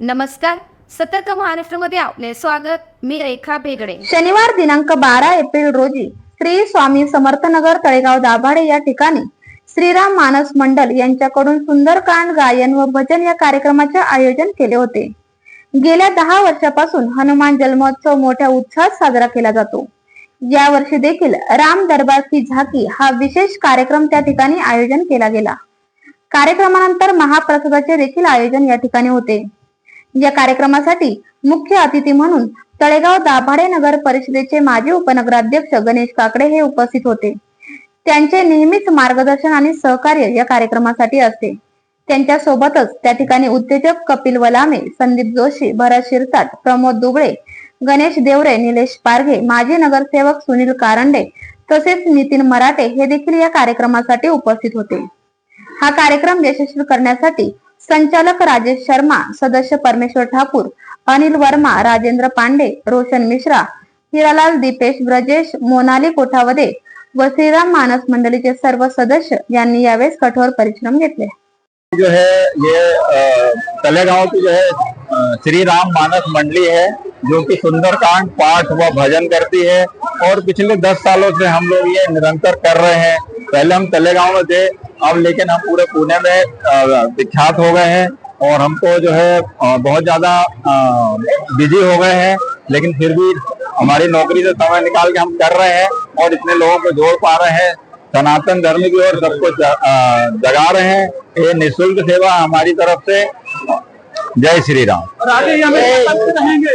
नमस्कार. सतर्क महाराष्ट्रामध्ये आपले स्वागत. मी रेखा बेगडे शनिवार दिनांक बारा एप्रिल रोजी श्री स्वामी समर्थनगर तळेगाव दाभाडे या ठिकाणी श्रीराम मानस मंडल यांच्याकडून सुंदरकांड गायन व भजन या कार्यक्रमाचे आयोजन केले होते. गेल्या दहा वर्षापासून हनुमान जन्मोत्सव मोठ्या उत्साहात साजरा केला जातो. या वर्षी देखील राम दरबार की झाकी हा विशेष कार्यक्रम त्या ठिकाणी आयोजन केला गेला. कार्यक्रमानंतर महाप्रसादाचे देखील आयोजन या ठिकाणी होते. या कार्यक्रमासाठी मुख्य अतिथी म्हणून तळेगाव दाभाडे नगर परिषदेचे माजी उपनगराध्यक्ष गणेश काकडे हे उपस्थित होते. त्यांचे नेहमीच मार्गदर्शन आणि सहकार्य या कार्यक्रमासाठी असते. त्यांच्या सोबतच त्या ठिकाणी उद्योजक कपिल वलामे संदीप जोशी भरत शिरसाट प्रमोद दुबळे गणेश देवरे निलेश पारघे माजी नगरसेवक सुनील कारंडे तसेच नितीन मराठे हे देखील या कार्यक्रमासाठी उपस्थित होते. हा कार्यक्रम यशस्वी करण्यासाठी संचालक राजेश शर्मा, सदस्य परमेश्वर ठाकूर, अनिल वर्मा, राजेंद्र पांडे, रोशन मिश्रा, हिरालाल दीपेश, ब्रजेश, मोनाली कोठावदे व श्रीराम मानस मंडळीचे सर्व सदस्य कठोर परिश्रम घेतले. जो है, ये तलेगांव की जो है श्री राम मानस मंडली है, जो कि सुंदरकांड पाठ व भजन करती है और पिछले दस सालों से हम लोग ये निरंतर कर रहे हैं। पहले हम तलेगांव में थे अब लेकिन हम पूरे पुणे में विख्यात हो गए हैं और हमको जो है बहुत ज़्यादा बिज़ी हो गए हैं। लेकिन फिर भी हमारी नौकरी से समय निकाल के हम कर रहे हैं और इतने लोगों को जोड़ पा रहे हैं। सनातन धर्म की ओर सबको जगा रहे हैं। ये निशुल्क सेवा हमारी तरफ़ से। जय श्री राम। और आगे हमें रहेंगे।